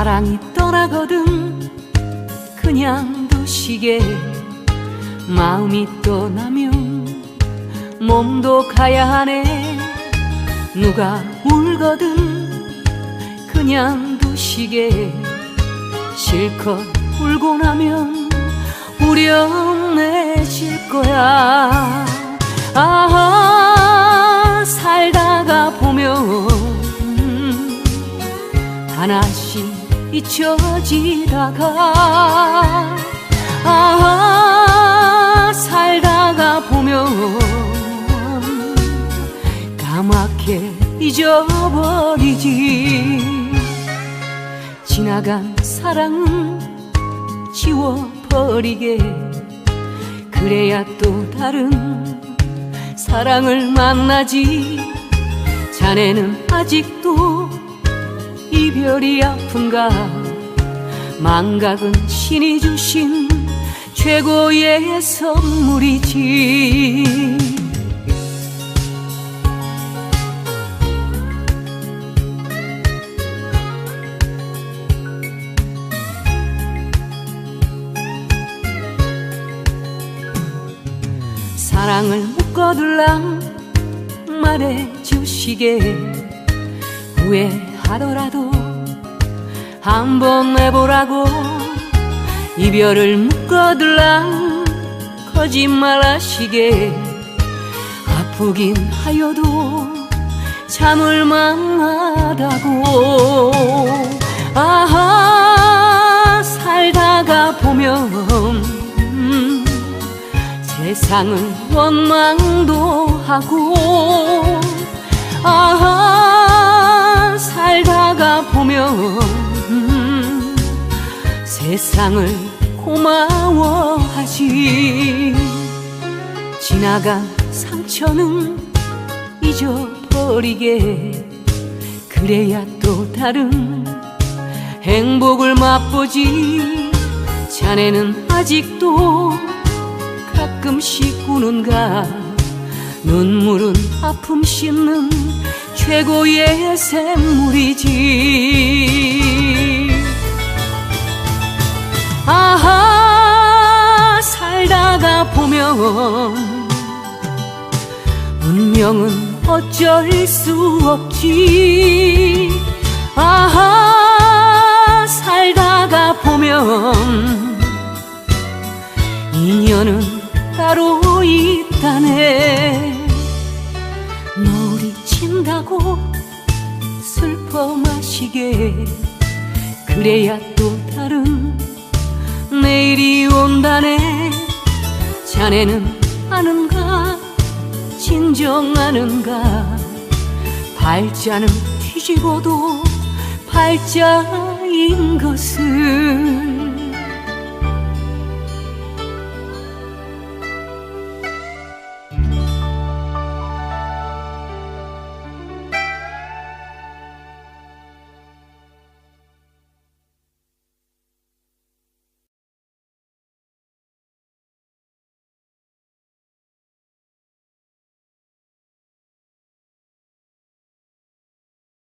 사랑이 떠나거든 그냥 두시게 마음이 떠나면 몸도 가야 하네. 누가 울거든 그냥 두시게 실컷 울고 나면 후련해질 거야. 아하 살다가 보면 하나씩 잊혀지다가 아하 살다가 보면 까맣게 잊어버리지. 지나간 사랑은 지워버리게. 그래야 또 다른 사랑을 만나지. 자네는 아직도 이별이 아픈가? 망각은 신이 주신 최고의 선물이지. 사랑을 묶어둘랑 말해주시게. 후회하더라도 한번 해보라고 이별을 묶어둘랑 거짓말하시게 아프긴 하여도 참을 만하다고. 아하 살다가 보면 음, 세상은 원망도 하고. 아하 세상을 고마워하지. 지나간 상처는 잊어버리게. 그래야 또 다른 행복을 맛보지. 자네는 아직도 가끔씩 우는가? 눈물은 아픔 씻는 최고의 샘물이지 보면 운명은 어쩔 수 없지. 아하 살다가 보면 인연은 따로 있다네. 노리 친다고 슬퍼 마시게. 그래야 또 다른 내일이 온다네 자네는 아는가? 진정하는가? 발자는 뒤집어도 발자인 것을